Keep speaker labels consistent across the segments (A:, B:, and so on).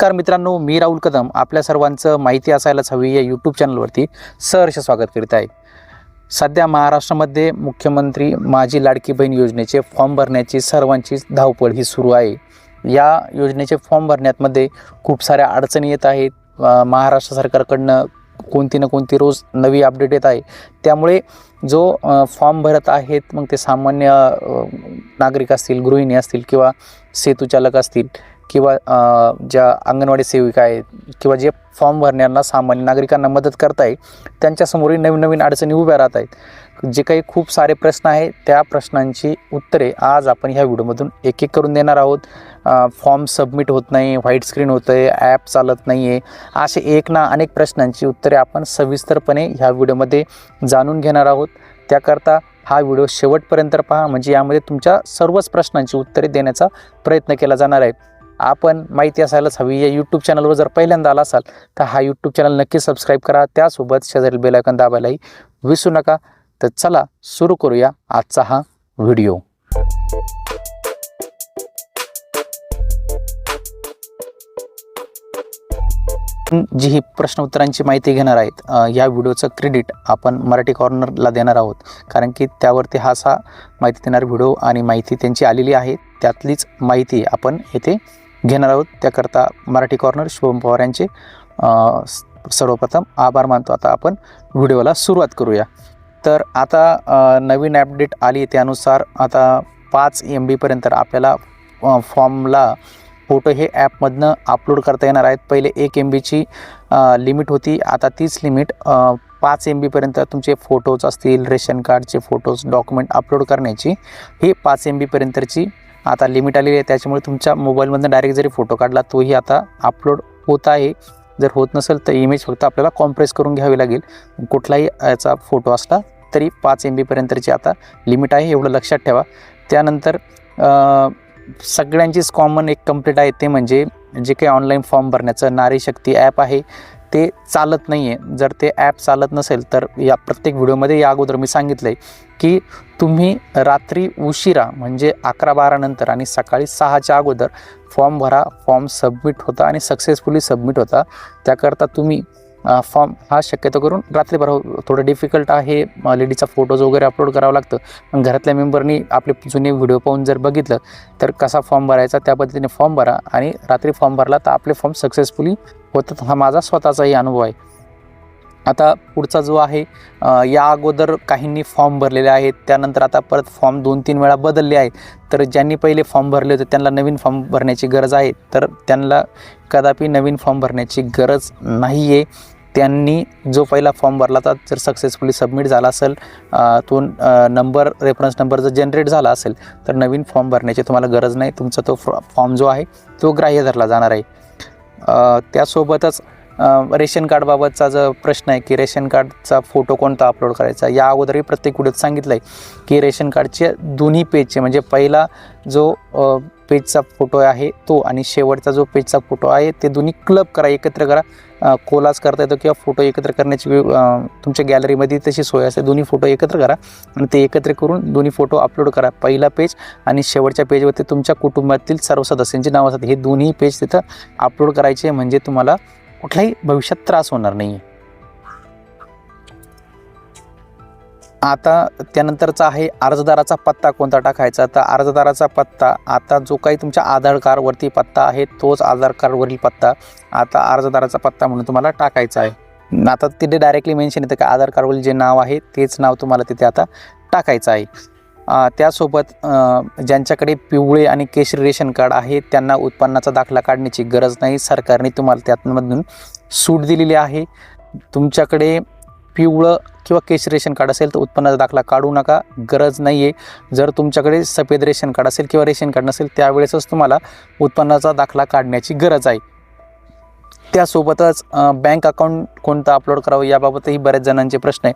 A: नमस्कार मित्रांनो मी राहुल कदम. आपल्या सर्वांचं माहिती असायलाच हवी या यूट्यूब चॅनलवरती सहर्ष स्वागत करीत आहे. सध्या महाराष्ट्रामध्ये मुख्यमंत्री माझी लाडकी बहीण योजनेचे फॉर्म भरण्याची सर्वांची धावपळ ही सुरू आहे. या योजनेचे फॉर्म भरण्यामध्ये खूप साऱ्या अडचणी येत आहेत. महाराष्ट्र सरकारकडनं कोणती ना कोणती रोज नवी अपडेट येत आहे. त्यामुळे जो फॉर्म भरत आहेत मग ते सामान्य नागरिक असतील गृहिणी असतील किंवा सेतुचालक असतील किंवा ज्या अंगणवाडी सेविका आहेत किंवा जे फॉर्म भरण्याला सामान्य नागरिकांना मदत करताय त्यांच्यासमोरही नवीन नवीन अडचणी उभ्या राहत आहेत. जे काही खूप सारे प्रश्न आहेत त्या प्रश्नांची उत्तरे आज आपण ह्या व्हिडिओमधून एक एक करून देणार आहोत. फॉर्म सबमिट होत नाही व्हाईट स्क्रीन होतं आहे ॲप चालत नाही आहे असे एक ना अनेक प्रश्नांची उत्तरे आपण सविस्तरपणे ह्या व्हिडिओमध्ये जाणून घेणार आहोत. त्याकरता हा व्हिडिओ शेवटपर्यंत पहा म्हणजे यामध्ये तुमच्या सर्वच प्रश्नांची उत्तरे देण्याचा प्रयत्न केला जाणार आहे. आपण माहिती असायलाच हवी. या यूट्यूब चॅनलवर जर पहिल्यांदा आला असाल तर हा यूट्यूब चॅनल नक्की सबस्क्राईब करा. त्यासोबत शेजारील बेलायकन दाबायलाही विसरू नका. तर चला सुरू करूया आजचा हा व्हिडिओ जी ही प्रश्न उत्तरांची माहिती घेणार आहेत या व्हिडिओचं क्रेडिट आपण मराठी कॉर्नरला देणार आहोत. कारण की त्यावरती हा असा माहिती देणारा व्हिडिओ आणि माहिती त्यांची आलेली आहे. त्यातलीच माहिती आपण येथे घेणार आहोत. त्याकरता मराठी कॉर्नर शुभम पवार यांचे सर्वप्रथम आभार मानतो. आता आपण व्हिडिओला सुरुवात करूया. तर आता नवीन अपडेट आली त्यानुसार आता पाच एम बीपर्यंत आपल्याला फॉर्मला फोटो हे ॲपमधनं अपलोड करता येणार आहेत. पहिले एक एम बीची लिमिट होती. आता तीच लिमिट पाच एम बीपर्यंत तुमचे फोटोज असतील रेशन कार्डचे फोटोज डॉक्युमेंट अपलोड करण्याची ही पाच एम बीपर्यंतची आता लिमिट आलेली आहे. त्याच्यामुळे तुमच्या मोबाईलमधनं डायरेक्ट जरी फोटो काढला तोही आता अपलोड होत आहे. जर होत नसेल तर इमेज फक्त आपल्याला कॉम्प्रेस करून घ्यावी लागेल. कुठलाही याचा फोटो असला तरी पाच एम बीपर्यंतची आता लिमिट आहे एवढं लक्षात ठेवा. त्यानंतर सगळ्यांचीच कॉमन एक कंप्लीट आहे ते म्हणजे जे काही ऑनलाईन फॉर्म भरण्याचं नारी शक्ती ॲप आहे ते चालत नाही आहे जर ते ॲप चालत नसेल तर या प्रत्येक व्हिडिओमध्ये या अगोदर मी सांगितलं आहे की तुम्ही रात्री उशिरा म्हणजे अकरा बारानंतर आणि सकाळी सहाच्या अगोदर फॉर्म भरा फॉर्म सबमिट होता आणि सक्सेसफुली सबमिट होता. त्याकरता तुम्ही फॉर्म हा शक्यतो करून रात्री भरा हो, थोडं डिफिकल्ट आहे लेडीचा फोटोज वगैरे अपलोड करावं लागतं. पण घरातल्या मेंबरनी आपले जुने व्हिडिओ पाहून जर बघितलं तर कसा फॉर्म भरायचा त्या पद्धतीने फॉर्म भरा आणि रात्री फॉर्म भरला तर आपले फॉर्म सक्सेसफुली होतात. हा माझा स्वतःचाही अनुभव आहे. आता पुढचा जो आहे या अगोदर काहींनी फॉर्म भरलेले आहेत त्यानंतर आता परत फॉर्म दोन तीन वेळा बदलले आहेत. तर ज्यांनी पहिले फॉर्म भरले होते त्यांना नवीन फॉर्म भरण्याची गरज आहे. तर त्यांना कदापि नवीन फॉर्म भरण्याची गरज नाही आहे त्यांनी जो पहिला फॉर्म भरला होता जर सक्सेसफुली सबमिट झाला असेल तो नंबर रेफरन्स नंबर जर जनरेट झाला असेल तर नवीन फॉर्म भरण्याची तुम्हाला गरज नाही. तुमचा तो फॉर्म जो आहे तो ग्राह्य धरला जाणार आहे. त्यासोबतच रेशन कार्डबाबतचा जो प्रश्न आहे की रेशन कार्डचा फोटो कोणता अपलोड करायचा? या अगोदरही प्रत्येक व्हिडिओत सांगितलं आहे की रेशन कार्डचे दोन्ही पेजचे म्हणजे पहिला जो पेजचा फोटो आहे तो आणि शेवटचा जो पेजचा फोटो आहे ते दोन्ही क्लब करा एकत्र करा. कोलाज करता येतो किंवा फोटो एकत्र करण्याची वेळ, तुमच्या गॅलरीमध्ये तशी सोय असते. दोन्ही फोटो एकत्र करा आणि ते एकत्र करून दोन्ही फोटो अपलोड करा. पहिला पेज आणि शेवटच्या पेजवरती तुमच्या कुटुंबातील सर्व सदस्यांची नावं असतात. हे दोन्ही पेज तिथं अपलोड करायचे. म्हणजे तुम्हाला कुठलाही भविष्यात त्रास होणार नाही आता त्यानंतरचा आहे अर्जदाराचा पत्ता कोणता टाकायचा? तर अर्जदाराचा पत्ता आता जो काही तुमच्या आधार कार्डवरती पत्ता आहे तोच आधार कार्डवरील पत्ता आता अर्जदाराचा पत्ता म्हणून तुम्हाला टाकायचा आहे. आता तिथे डायरेक्टली मेन्शन येतं का आधार कार्डवरील जे नाव आहे तेच नाव तुम्हाला तिथे आता टाकायचं आहे. त्यासोबत ज्यांच्याकडे पिवळे आणि केशरी रेशन कार्ड आहे त्यांना उत्पन्नाचा दाखला काढण्याची गरज नाही. सरकारने तुम्हाला त्यातमधून सूट दिलेली आहे. तुमच्याकडे पिवळं किंवा केशरी रेशन कार्ड असेल तर उत्पन्नाचा दाखला काढू नका. गरज नाही आहे जर तुमच्याकडे सफेद रेशन कार्ड असेल किंवा रेशन कार्ड नसेल त्यावेळेसच तुम्हाला उत्पन्नाचा दाखला काढण्याची गरज आहे. त्यासोबतच बँक अकाउंट कोणतं अपलोड करावं याबाबतही बऱ्याच जणांचे प्रश्न आहे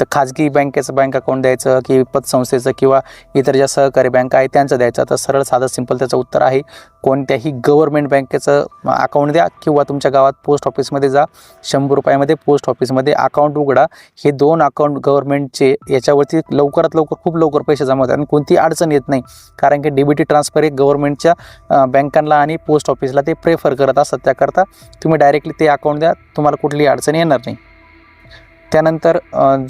A: तर खाजगी बँकेचं बँक अकाउंट द्यायचं की पतसंस्थेचं किंवा इतर ज्या सहकारी बँका आहे त्यांचं द्यायचं. तर सरळ साधं सिंपल त्याचं उत्तर आहे कोणत्याही गव्हर्मेंट बँकेचं अकाउंट द्या किंवा तुमच्या गावात पोस्ट ऑफिसमध्ये जा. शंभर रुपयामध्ये पोस्ट ऑफिसमध्ये अकाउंट उघडा. हे दोन अकाउंट गव्हर्मेंटचे याच्यावरती लवकरात लवकर खूप लवकर पैसे जमा होतात. आणि कोणती अडचण येत नाही. कारण की डीबीटी ट्रान्सफर हे गव्हर्मेंटच्या बँकांना आणि पोस्ट ऑफिसला ते प्रेफर करत असतात. त्याकरता तुम्ही डायरेक्टली ते अकाउंट द्या. तुम्हाला कुठलीही अडचण येणार नाही. त्यानंतर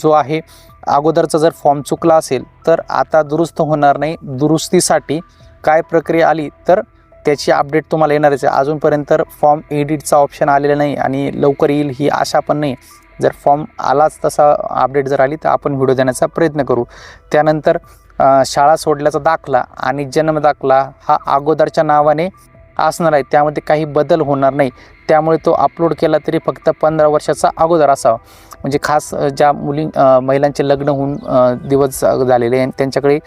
A: जो आहे अगोदरचा जर फॉर्म चुकला असेल तर आता दुरुस्त होणार नाही. दुरुस्तीसाठी काय प्रक्रिया आली तर त्याची अपडेट तुम्हाला येणारच आहे. अजूनपर्यंत फॉर्म एडिटचा ऑप्शन आलेला नाही आणि लवकर येईल ही आशा पण नाही. जर फॉर्म आलाच तसा अपडेट जर आली तर आपण व्हिडिओ देण्याचा प्रयत्न करू. त्यानंतर शाळा सोडल्याचा दाखला आणि जन्म दाखला हा अगोदरच्या नावाने असणार आहे. त्यामध्ये काही बदल होणार नाही. त्यामुळे तो अपलोड केला तरी फक्त पंधरा वर्षाचा अगोदर असावा. म्हणजे खास ज्या मुली महिलांचे लग्न होऊन दिवस झालेले आहे त्यांच्याकडे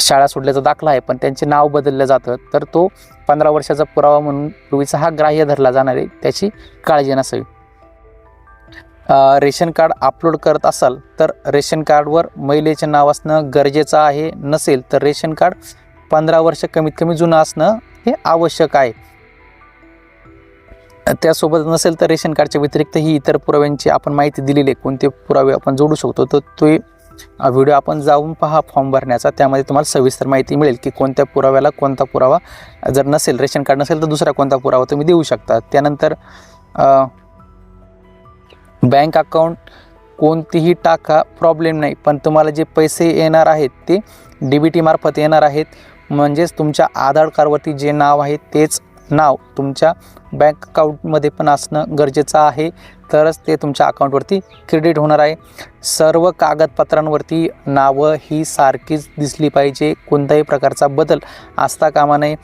A: शाळा सोडल्याचा दाखला आहे पण त्यांचे नाव बदललं जातं तर तो पंधरा वर्षाचा पुरावा म्हणून पूर्वीचा हा ग्राह्य धरला जाणार आहे. त्याची काळजी नसावी. रेशन कार्ड अपलोड करत असाल तर रेशन कार्डवर महिलेचे नाव असणं गरजेचं आहे. नसेल तर रेशन कार्ड पंधरा वर्ष कमीत कमी जुनं असणं हे आवश्यक आहे. त्यासोबत नसेल तर रेशन कार्डच्या व्यतिरिक्त ही इतर पुराव्यांची आपण माहिती दिलेली आहे. कोणते पुरावे आपण जोडू शकतो? तर तो व्हिडिओ आपण जाऊन पहा फॉर्म भरण्याचा. त्यामध्ये तुम्हाला सविस्तर माहिती मिळेल की कोणत्या पुराव्याला कोणता पुरावा जर नसेल रेशन कार्ड नसेल तर दुसरा कोणता पुरावा तुम्ही देऊ शकता. त्यानंतर बँक अकाउंट कोणतीही टाका प्रॉब्लेम नाही. पण तुम्हाला जे पैसे येणार आहेत ते डी बी टीमार्फत येणार आहेत. म्हणजेच तुमच्या आधार कार्डवरती जे नाव आहे तेच नाव तुमच्या बँक अकाउंटमध्ये पण असणं गरजेचं आहे. तरच ते तुमच्या अकाउंटवरती क्रेडिट होणार आहे. सर्व कागदपत्रांवरती नावं ही सारखीच दिसली पाहिजे. कोणत्याही प्रकारचा बदल असता कामा नये.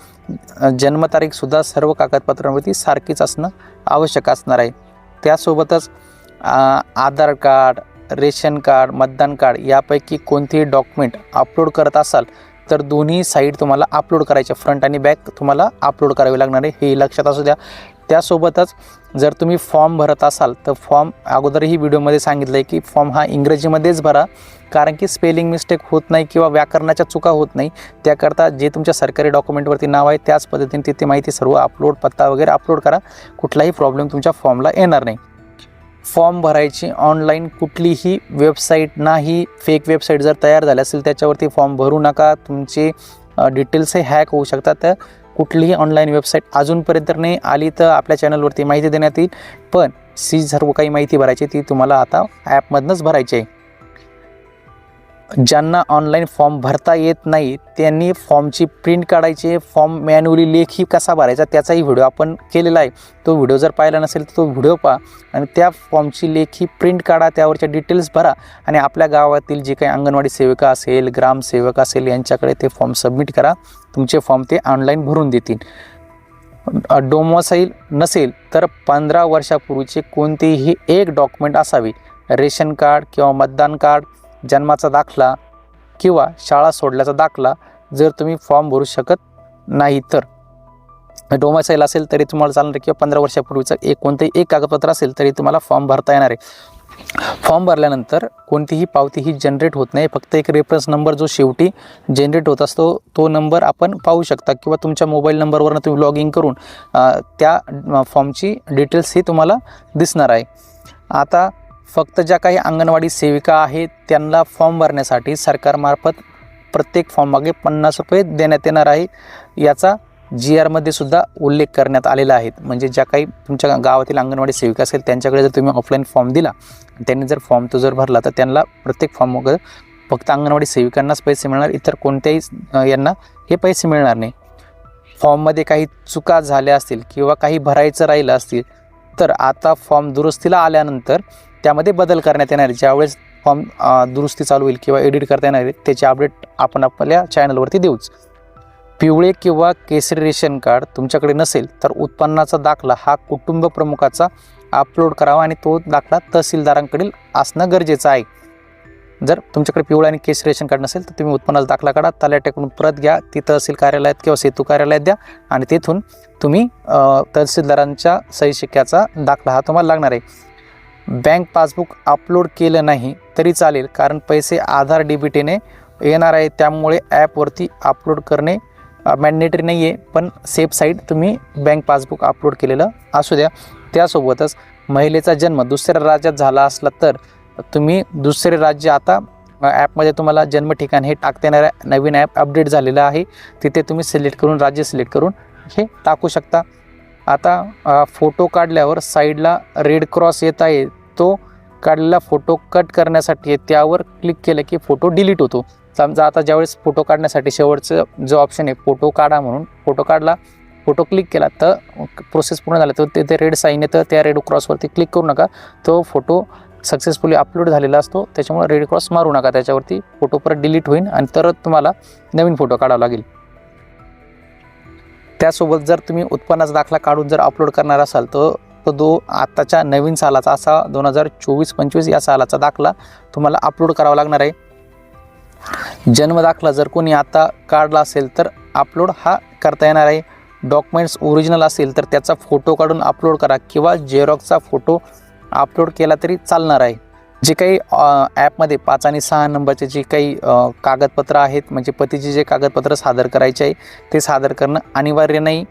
A: जन्मतारीखसुद्धा सर्व कागदपत्रांवरती सारखीच असणं आवश्यक असणार आहे. त्यासोबतच आधार कार्ड रेशन कार्ड मतदान कार्ड यापैकी कोणतेही डॉक्युमेंट अपलोड करत असाल तर दोन्ही साईड तुम्हाला अपलोड करायच्या फ्रंट आणि बॅक तुम्हाला अपलोड करावे लागणार आहे. हे लक्षात असू द्या. त्यासोबतच जर तुम्ही फॉर्म भरत असाल तर फॉर्म अगोदरही व्हिडिओमध्ये सांगितलं आहे की फॉर्म हा इंग्रजीमध्येच भरा. कारण की स्पेलिंग मिस्टेक होत नाही किंवा व्याकरणाच्या चुका होत नाही. त्याकरता जे तुमच्या सरकारी डॉक्युमेंटवरती नाव आहे त्याच पद्धतीने तिथे माहिती सर्व अपलोड पत्ता वगैरे अपलोड करा. कुठलाही प्रॉब्लेम तुमच्या फॉर्मला येणार नाही. फॉर्म भरायची. ऑनलाईन कुठलीही वेबसाईट नाही. फेक वेबसाईट जर तयार झाली असेल त्याच्यावरती फॉर्म भरू नका. तुमचे डिटेल्स हे हॅक होऊ शकतात. तर कुठलीही ऑनलाईन वेबसाईट अजूनपर्यंत नाही आली तर आपल्या चॅनलवरती माहिती देण्यात येईल. पण सी सर्व काही माहिती भरायची ती तुम्हाला आता ॲपमधनंच भरायची आहे. ज्यांना ऑनलाईन फॉर्म भरता येत नाही त्यांनी फॉर्मची प्रिंट काढायची फॉर्म मॅन्युअली लेखी कसा भरायचा त्याचाही व्हिडिओ आपण केलेला आहे. तो व्हिडिओ जर पाहिला नसेल तर तो व्हिडिओ पहा आणि त्या फॉर्मची लेखी प्रिंट काढा त्यावरच्या डिटेल्स भरा आणि आपल्या गावातील जे काही अंगणवाडी सेविका असेल ग्रामसेवक असेल यांच्याकडे ते फॉर्म सबमिट करा. तुमचे फॉर्म ते ऑनलाईन भरून देतील. डोमोसाईल नसेल तर पंधरा वर्षापूर्वीचे कोणतेही एक डॉक्युमेंट असावे. रेशन कार्ड किंवा मतदान कार्ड जन्माचा दाखला किंवा शाळा सोडल्याचा दाखला जर तुम्ही फॉर्म भरू शकत नाही तर. डोमासाईल असेल तरी तुम्हाला चालणार किंवा पंधरा वर्षापूर्वीचं एक कोणतंही एक कागदपत्र असेल तरी तुम्हाला फॉर्म भरता येणार आहे. फॉर्म भरल्यानंतर कोणतीही पावती ही जनरेट होत नाही. फक्त एक रेफरन्स नंबर जो शेवटी जनरेट होत असतो तो नंबर आपण पाहू शकता किंवा तुमच्या मोबाईल नंबरवरनं तुम्ही लॉग इन करून त्या फॉर्मची डिटेल्स ही तुम्हाला दिसणार आहे. आता फक्त ज्या काही अंगणवाडी सेविका आहेत त्यांना फॉर्म भरण्यासाठी सरकारमार्फत प्रत्येक फॉर्ममागे पन्नास रुपये देण्यात येणार आहे. याचा जी आरमध्ये सुद्धा उल्लेख करण्यात आलेला आहे. म्हणजे ज्या काही तुमच्या गावातील अंगणवाडी सेविका असेल त्यांच्याकडे जर तुम्ही ऑफलाईन फॉर्म दिला त्यांनी जर फॉर्म तो जर भरला तर त्यांना प्रत्येक फॉर्म फक्त अंगणवाडी सेविकांनाच पैसे मिळणार इतर कोणत्याही यांना हे पैसे मिळणार नाही. फॉर्ममध्ये काही चुका झाल्या असतील किंवा काही भरायचं राहिलं असतील तर आता फॉर्म दुरुस्तीला आल्यानंतर त्यामध्ये बदल करण्यात येणार आहे. ज्यावेळेस फॉर्म दुरुस्ती चालू होईल किंवा एडिट करता येणार आहे त्याचे अपडेट आपण आपल्या चॅनलवरती देऊच. पिवळे किंवा केसरी रेशन कार्ड तुमच्याकडे नसेल तर उत्पन्नाचा दाखला हा कुटुंब प्रमुखाचा अपलोड करावा आणि तो दाखला तहसीलदारांकडील असणं गरजेचं आहे. जर तुमच्याकडे पिवळं आणि केस रेशन कार्ड नसेल तर तुम्ही उत्पन्नाचा दाखला काढा तलाट्याकडून परत घ्या ती तहसील कार्यालयात किंवा सेतू कार्यालयात द्या आणि तेथून तुम्ही तहसीलदारांच्या सही शिक्क्याचा दाखला हा तुम्हाला लागणार आहे. बँक पासबुक अपलोड केलं नाही तरी चालेल कारण पैसे आधार डीबीटीने येणार आहे त्यामुळे ॲपवरती अपलोड करणे मॅन्डेटरी नाही आहे पण सेफ साईड तुम्ही बँक पासबुक अपलोड केलेलं असू द्या. त्यासोबतच महिलेचा जन्म दुसऱ्या राज्यात झाला असला तर तुम्ही दुसरे राज्य आता ॲपमध्ये तुम्हाला जन्म ठिकाण हे टाकता येणार आहे. नवीन ॲप अपडेट झालेलं आहे. तिथे तुम्ही सिलेक्ट करून राज्य सिलेक्ट करून हे टाकू शकता. आता फोटो काढल्यावर साईडला रेड क्रॉस येत आहे. तो काढलेला फोटो कट करण्यासाठी त्यावर क्लिक केलं की फोटो डिलीट होतो. समजा आता ज्यावेळेस फोटो काढण्यासाठी शेवटचं जो ऑप्शन आहे फोटो काढा म्हणून फोटो काढला फोटो क्लिक केला तर प्रोसेस पूर्ण झाला. तर तिथे रेड साईन येतं त्या रेड क्रॉसवरती क्लिक करू नका. तो फोटो सक्सेसफुली अपलोड झालेला असतो. त्याच्यामुळे रेड क्रॉस मारू नका. त्याच्यावरती फोटो परत डिलीट होईल आणि तरच तुम्हाला नवीन फोटो काढावा लागेल. त्यासोबत जर तुम्ही उत्पन्नाचा दाखला काढून जर अपलोड करणार असाल तर तो दो आत्ताच्या नवीन सालाचा असा दोन हजार चोवीस पंचवीस या सालाचा दाखला तुम्हाला अपलोड करावा लागणार आहे. जन्म दाखला जर कोणी आता काढला असेल तर अपलोड हा करता येणार आहे. डॉक्युमेंट्स ओरिजिनल असेल तर त्याचा फोटो काढून अपलोड करा किंवा झेरॉक्सचा फोटो अपलोड केला तरी चालणार आहे. जे काही ॲपमध्ये पाच आणि सहा नंबरचे जे काही कागदपत्रं कागदपत्र आहेत म्हणजे पतीचे जे कागदपत्र सादर करायचे आहे ते सादर करणं अनिवार्य नाही.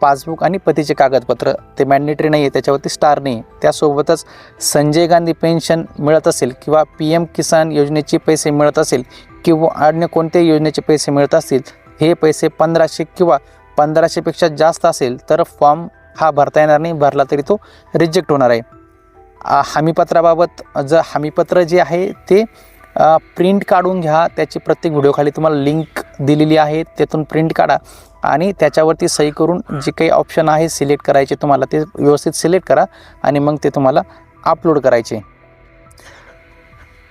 A: पासबुक आणि पतीचे कागदपत्र. ते मॅन्डेटरी नाही आहे त्याच्यावरती स्टार नाही आहे त्यासोबतच संजय गांधी पेन्शन मिळत असेल किंवा पी एम किसान योजनेचे पैसे मिळत असेल किंवा अन्य कोणत्याही योजनेचे पैसे मिळत असतील हे पैसे पंधराशे किंवा पंधराशेपेक्षा जास्त असेल तर फॉर्म हा भरता येणार नाही भरला तरी तो रिजेक्ट होणार आहे. हमीपत्राबाबत जर हमीपत्र जे आहे ते प्रिंट काढून घ्या. त्याची प्रत्येक व्हिडिओखाली तुम्हाला लिंक दिलेली आहे. त्यातून प्रिंट काढा. आणि त्याच्यावरती सही करून जे काही ऑप्शन आहे सिलेक्ट करायचे तुम्हाला ते व्यवस्थित सिलेक्ट करा आणि मग ते तुम्हाला अपलोड करायचे.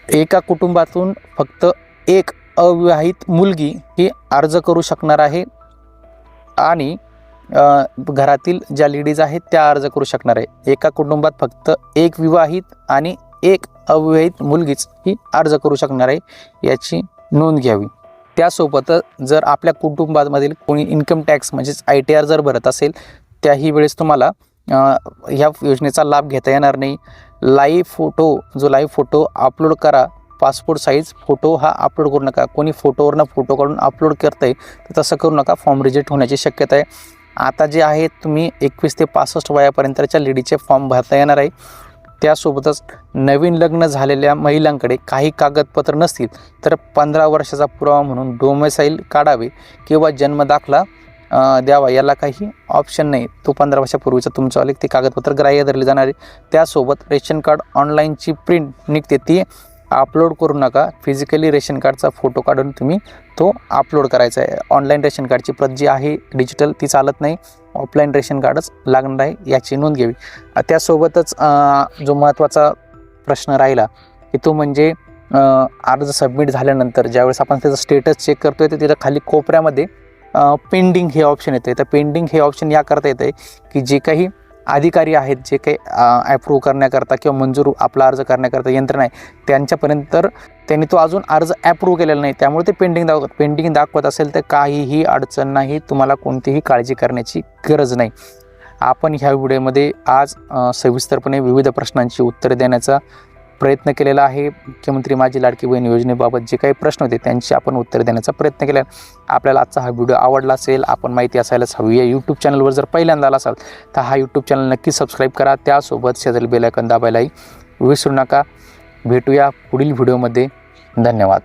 A: एका कुटुंबातून फक्त एक अविवाहित मुलगी ही अर्ज करू शकणार आहे आणि घरातील ज्या लेडीज आहेत त्या अर्ज करू शकणार आहे. एका कुटुंबात फक्त एक विवाहित आणि एक अविवाहित मुलगीच ही अर्ज करू शकणार आहे याची नोंद घ्यावी. त्यासोबत जर आपल्या कुटुंबामधील कोणी इन्कम टॅक्स म्हणजेच आय टी आर जर भरत असेल त्याही वेळेस तुम्हाला ह्या योजनेचा लाभ घेता येणार नाही. लाईव्ह फोटो जो लाईव्ह फोटो अपलोड करा पासपोर्ट साईज फोटो हा अपलोड करू नका. कोणी फोटोवरनं फोटो काढून अपलोड करतंय तर तसं करू नका. फॉर्म रिजेक्ट होण्याची शक्यता आहे. आता जे आहे तुम्ही एकवीस ते पासष्ट वयापर्यंतच्या लेडीचे फॉर्म भरता येणार आहे. त्यासोबतच नवीन लग्न झालेल्या महिलांकडे काही कागदपत्र नसतील तर पंधरा वर्षाचा पुरावा म्हणून डोमेसाईल काढावे किंवा जन्मदाखला द्यावा याला काही ऑप्शन नाही. तो पंधरा वर्षापूर्वीचा तुमचं ते कागदपत्र ग्राह्य धरले जाणार. आहे त्यासोबत रेशन कार्ड ऑनलाईनची प्रिंट निघते. ती अपलोड करू नका. फिजिकली रेशन कार्डचा फोटो काढून तुम्ही तो अपलोड करायचा आहे. ऑनलाईन रेशन कार्डची प्रत जी आहे डिजिटल ती चालत नाही. ऑफलाईन रेशन कार्डच लागणार आहे याची नोंद घ्यावी. त्यासोबतच जो महत्त्वाचा प्रश्न राहिला की तो म्हणजे अर्ज सबमिट झाल्यानंतर ज्यावेळेस आपण त्याचं स्टेटस चेक करतो आहे तर तिथं खाली कोपऱ्यामध्ये पेंडिंग हे ऑप्शन येतं आहे तर पेंडिंग हे ऑप्शन या करता येतं की जे काही अधिकारी आहेत जे काही ॲप्रूव्ह करण्याकरता किंवा मंजूर आपला अर्ज करण्याकरता यंत्रणा आहे त्यांच्यापर्यंत तर त्यांनी तो अजून अर्ज ॲप्रूव्ह केलेला नाही. त्यामुळे ते पेंडिंग दाखवत पेंडिंग दाखवत असेल तर काहीही अडचण नाही. तुम्हाला कोणतीही काळजी करण्याची गरज नाही. आपण ह्या व्हिडिओमध्ये आज सविस्तरपणे विविध प्रश्नांची उत्तरे देण्याचा प्रयत्न केलेला आहे. मुख्यमंत्री माझी लाडकी बहीण योजनेबाबत जे काही प्रश्न होते त्यांची आपण उत्तर देण्याचा प्रयत्न केला. आपल्याला आजचा हा व्हिडिओ आवडला असेल आपण माहिती असायलाच हवी या यूट्यूब चॅनलवर जर पहिल्यांदा आला असाल तर हा यूट्यूब चॅनल नक्की सबस्क्राईब करा. त्यासोबत शेजारी बेलायकन दाबायलाही विसरू नका. भेटूया पुढील व्हिडिओमध्ये. धन्यवाद.